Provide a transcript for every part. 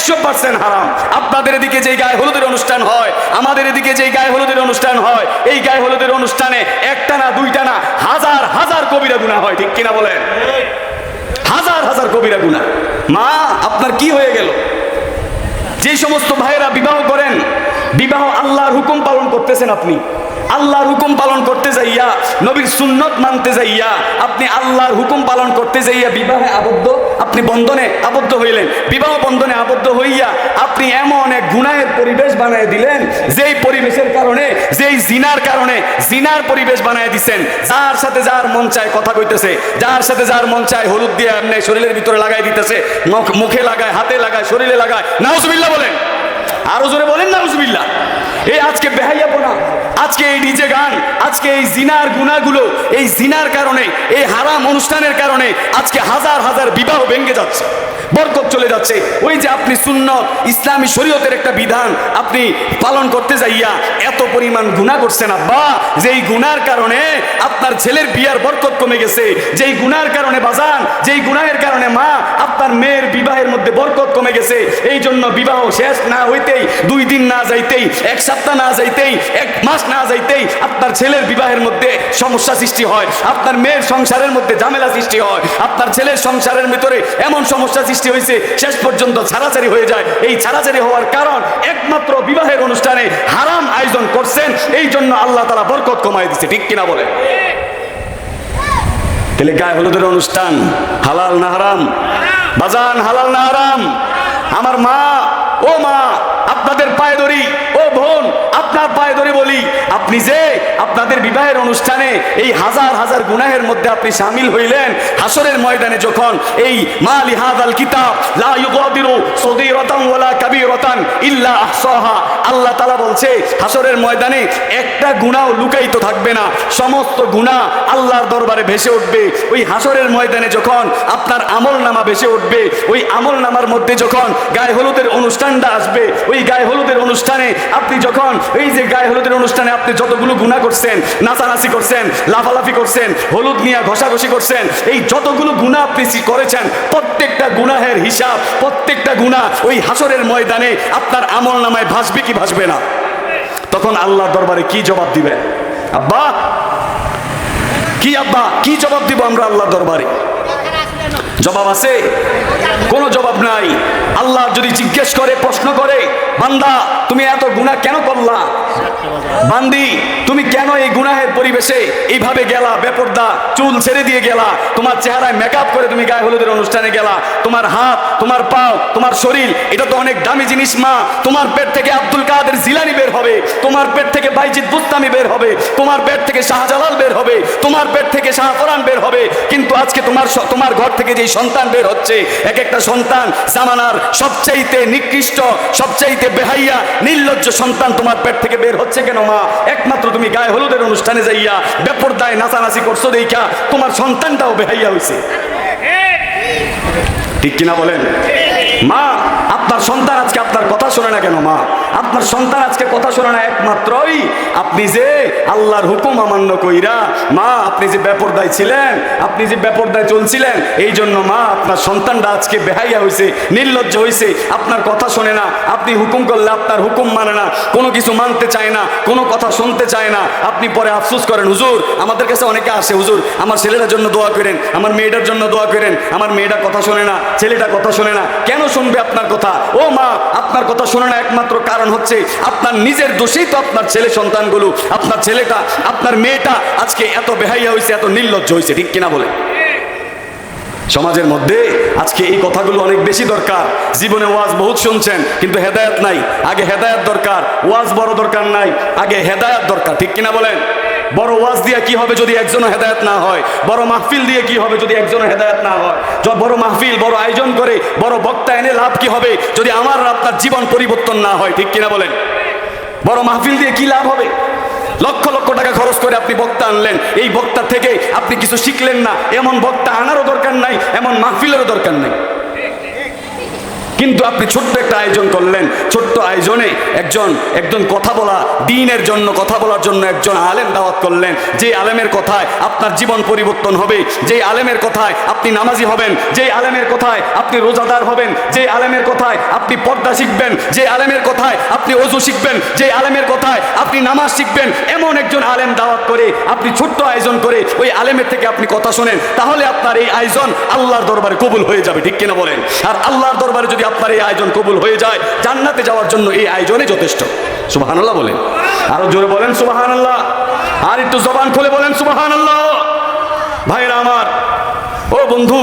একশো পার্সেন্ট হারাম। আপনাদের এদিকে যে গায়ে হলুদের অনুষ্ঠান হয়, আমাদের এদিকে যে গায়ে হলুদের অনুষ্ঠান হয়, এই গায়ে হলুদের অনুষ্ঠানে একটা না, দুইটা না, হাজার হাজার কবিরা গুণা হয়, ঠিক কিনা বলেন? হাজার হাজার কবিরা গুণা মা, আপনার কি হয়ে গেল? যে সমস্ত ভাইয়েরা বিবাহ করেন, বিবাহ আল্লাহর হুকুম পালন করতেছেন আপনি আল্লাহর হুকুম পালন করতে যাইয়া, নবীর সুন্নত মানতে যাইয়া, আপনি আল্লাহর হুকুম পালন করতে যাইয়া বিবাহে আবদ্ধ, আপনি বন্ধনে আবদ্ধ হইলেন। বিবাহ বন্ধনে আবদ্ধ হইয়া আপনি এমন এক গুনাহের পরিবেশ বানায় দিলেন, যেই পরিবেশের কারণে, যেই জিনার কারণে জিনার পরিবেশ বানায় দিছেন। যার সাথে যার মন চায় কথা কইতেছে, যার সাথে যার মন চায় হলুদ দিয়ে এমনি শরীরের ভিতরে লাগাই দিতেছে মুখ- লাগায়, হাতে লাগায়, শরীরে লাগায়। নাউজুবিল্লাহ বলেন। আরও জোরে বলেন নাউজুবিল্লাহ। এই আজকে আজকে এই ডিজে গান, আজকে এই জিনার গুনাগুলো এই জিনার কারণে, এই হারাম অনুষ্ঠানের কারণে আজকে হাজার হাজার বিবাহ ভেঙে যাচ্ছে, বরকত চলে যাচ্ছে। ওই যে আপনি সুন্নত, ইসলামী শরীয়তের একটা বিধান আপনি পালন করতে যাইয়া এত পরিমাণ গুনাহ করছেন, আব্বা, যেই গুনার কারণে আপনার ছেলের বিয়ার বরকত কমে গেছে, যেই গুনার কারণে বাজান, যেই গুনাহের কারণে মা, আপনার মেয়ের বিবাহের মধ্যে বরকত কমে গেছে। এই জন্য বিবাহ শেষ না হইতেই, দুই দিন না যাইতেই, এক সপ্তাহ না যাইতেই, এক মাস না যাইতেই আপনার ছেলের বিবাহের মধ্যে সমস্যা সৃষ্টি হয়। আপনার মেয়ের সংসারের মধ্যে ঝামেলা সৃষ্টি হয়। আপনার ছেলের সংসারের ভিতরে এমন সমস্যা সৃষ্টি হয়েছে, শেষ পর্যন্ত ছাড়াছাড়ি হয়ে যায়। এই ছাড়াছাড়ি হওয়ার কারণ একমাত্র বিবাহের অনুষ্ঠানে হারাম আয়োজন করছেন। এই জন্য আল্লাহ তারা বরকত কমাই দিচ্ছে ঠিক কিনা বলে তাহলে গায়ে হলুদের অনুষ্ঠান, হালাল না হারাম? বাজান, হালাল না হারাম? আমার মা, ও মা, আপনাদের পায়ে ধরি ও বোন, আপনার পায়ে ধরে বলি, আপনি যে আপনাদের বিবাহের অনুষ্ঠানে এই হাজার হাজার গুনাহের মধ্যে আপনি সামিল হইলেন, হাসরের ময়দানে যখন এই মালি হাদাল কিতাব, লা ইউগাদিরু হাসরের ময়দানে একটা গুনাহ লুকায়িত থাকবে না। সমস্ত গুনাহ আল্লাহর দরবারে ভেসে উঠবে। ওই হাসরের ময়দানে যখন আপনার আমল ভেসে উঠবে, ওই আমল মধ্যে যখন গায়ে হলুদের অনুষ্ঠানটা আসবে, ওই গায়ে হলুদের অনুষ্ঠানে আপনি যখন, এই যে গায়ে হলুদের অনুষ্ঠানে আপনি যতগুলো গুণা করছেন, নাচানাচি করছেন, লাফালাফি করছেন, হলুদ নিয়ে ঘষাঘষি করছেন, এই যতগুলো গুণা আপনি করেছেন, প্রত্যেকটা গুনাহের হিসাব, প্রত্যেকটা গুণা ওই হাসরের ময়দানে আপনার আমল নামায় ভাসবে কি ভাসবে না? তখন আল্লাহ দরবারে কি জবাব দিবে? আব্বা! কি আব্বা? কি জবাব দিব আমরা আল্লাহ দরবারে? জবাব আছে? কোনো জবাব নাই। আল্লাহ যদি জিজ্ঞেস করে, প্রশ্ন করে, বান্দা তুমি এত গুনাহ কেন করলা? বান্দি, তুমি কেন এই গুনাহের পরিবেশে এইভাবে গেলা, বেপর্দা, চুল ছেড়ে দিয়ে গেলা, তোমার চেহারায় মেকআপ করে তুমি গায়ে হলুদের অনুষ্ঠানে গেলা, তোমার হাত, তোমার পাও, তোমার শরীর, এটা তো অনেক দামি জিনিস মা, তোমার পেট থেকে আব্দুল কাদের জিলানি বের হবে, তোমার পেট থেকে বাইজিৎ বুস্তামি বের হবে, তোমার পেট থেকে শাহজালাল বের হবে, তোমার পেট থেকে শাহফরান বের হবে, কিন্তু আজকে তোমার তোমার ঘর থেকে যেই সন্তান বের হচ্ছে এক একটা সন্তান জামানার সবচাইতে নিকৃষ্ট, সবচাইতে বেহাইয়া নির্লজ্জ সন্তান তোমার পেট থেকে বের হচ্ছে কেন, মা? একমাত্র তুমি গায়ে হলুদের অনুষ্ঠানে যাইয়া বেপরদায় নাচানাচি করছ দেখা তোমার সন্তানটাও বেহাইয়া হয়েছে ঠিক কিনা বলেন? মা, আপনার সন্তান আজকে আপনার কথা শোনে না কেন, মা? আপনার সন্তান আজকে কথা শোনে না একমাত্রই। আপনি যে আল্লাহর হুকুম অমান্য কইরা, মা, আপনি যে বেপরদায় ছিলেন, আপনি যে বেপরদায় চলছিলেন, এই জন্য মা, আপনার সন্তানটা আজকে বেহাইয়া হয়েছে নির্লজ্জ হয়েছে আপনার কথা শোনে না, আপনি হুকুম করলে আপনার হুকুম মানে না, কোনো কিছু মানতে চায় না, কোনো কথা শুনতে চায় না। আপনি পরে আফসোস করেন, হুজুর, আমাদের কাছে অনেকে আসে হুজুর, আমার ছেলেটার জন্য দোয়া করেন, আমার মেয়েটার জন্য দোয়া করেন, আমার মেয়েটা কথা শোনে না, ছেলেটা কথা শোনে না, কেন শুনবে আপনার কথা? ও মা আপনার কথা শোনে না একমাত্র কারণ হচ্ছে আপনার নিজের দোষেই তো আপনার ছেলে সন্তানগুলো, আপনার ছেলেটা, আপনার মেয়েটা আজকে এত বেহাইয়া হয়েছে এত নির্লজ্জ হয়েছে ঠিক কিনা বলে সমাজের মধ্যে আজকে এই কথাগুলো অনেক বেশি দরকার। জীবনে ওয়াজ বহুত শুনছেন, কিন্তু হেদায়াত নাই। আগে হেদায়াত দরকার, ওয়াজ বড় দরকার নাই, আগে হেদায়াত দরকার, ঠিক কিনা বলেন? বড় ওয়াজ দিয়ে কি হবে যদি একজনও হেদায়াত না হয়? বড় মাহফিল দিয়ে কি হবে যদি একজনও হেদায়াত না হয়? বড় মাহফিল, বড় আয়োজন করে বড় বক্তা এনে লাভ কি হবে যদি আমার আপনার জীবন পরিবর্তন না হয়? ঠিক কিনা বলেন? বড় মাহফিল দিয়ে কি লাভ হবে? লক্ষ লক্ষ টাকা খরচ করে আপনি বক্তা আনলেন। এই বক্তা থেকে আপনি কিছু শিখলেন না। এমন বক্তা আনারও দরকার নাই, এমন মাহফিলেরও দরকার নাই। কিন্তু আপনি ছোট্ট একটা আয়োজন করলেন। ছোট্ট আয়োজনে একজন একজন কথা বলা, দিনের জন্য কথা বলার জন্য একজন আলেম দাওয়াত করলেন। যে আলেমের কথায় আপনার জীবন পরিবর্তন হবে, যে আলেমের কথায় আপনি নামাজি হবেন, যে আলেমের কথায় আপনি রোজাদার হবেন, যে আলেমের কথায় আপনি পর্দা শিখবেন, যে আলেমের কথায় আপনি অজু শিখবেন, যে আলেমের কথায় আপনি নামাজ শিখবেন, এমন একজন আলেম দাওয়াত করে আপনি ছোট্ট আয়োজন করে ওই আলেমের থেকে আপনি কথা শোনেন, তাহলে আপনার এই আয়োজন আল্লাহর দরবারে কবুল হয়ে যাবে, ঠিক কিনা বলেন? আর আল্লাহর দরবারে যদি আপনার এই আয়োজন কবুল হয়ে যায়, জান্নাতে যাওয়ার জন্য এই আয়োজনে যথেষ্ট। সুবাহানাল্লাহ বলেন। আরও জোরে বলেন, সুবাহানাল্লাহ। আর একটু জবান খুলে বলেন, সুবাহানাল্লাহ। ভাইরা আমার, ও বন্ধু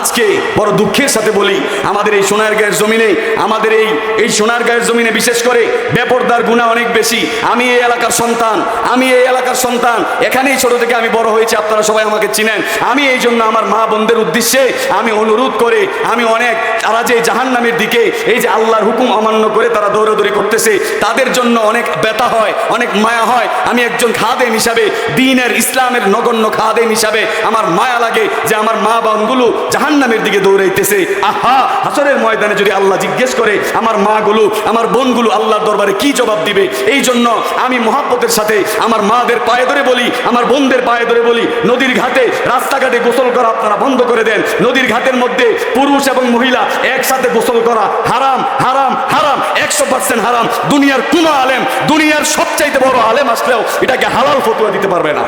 আজকে বড় দুঃখের সাথে বলি, আমাদের এই সোনার গায়ের জমিনে, আমাদের এই এই সোনার গায়ের জমিনে বিশেষ করে বেপরদার গুণা অনেক বেশি। আমি এই এলাকার সন্তান, আমি এই এলাকার সন্তান। এখানেই ছোট থেকে আমি বড় হয়েছি, আপনারা সবাই আমাকে চিনেন। আমি এই জন্য আমার মা বোনদের উদ্দেশ্যে আমি অনুরোধ করে, আমি অনেক, তারা যে জাহান নামের দিকে, এই যে আল্লাহর হুকুম অমান্য করে তারা দৌড়াদৌড়ি করতেছে, তাদের জন্য অনেক ব্যথা হয়, অনেক মায়া হয়। আমি একজন খাদেম হিসাবে, দিনের ইসলামের নগণ্য খাদেম হিসাবে আমার মায়া লাগে যে আমার মা বোনগুলো জাহান নামের দিকে দৌড়াইতেছে। আহা, হাসরের ময়দানে যদি আল্লাহ জিজ্ঞেস করে, আমার মাগুলো, আমার বোনগুলো আল্লাহর দরবারে কি জবাব দিবে? এই জন্য আমি মহাব্বতের সাথে আমার মাদের পায়ে ধরে বলি, আমার বোনদের পায়ে ধরে বলি, নদীর ঘাটে রাস্তাঘাটে গোসল করা আপনারা বন্ধ করে দেন। নদীর ঘাটের মধ্যে পুরুষ এবং মহিলা একসাথে গোসল করা হারাম হারাম হারাম, একশো পার্সেন্ট হারাম। দুনিয়ার কোনো আলেম, দুনিয়ার সবচাইতে বড় আলেম আসলেও এটাকে হালাল ফতুয়া দিতে পারবে না।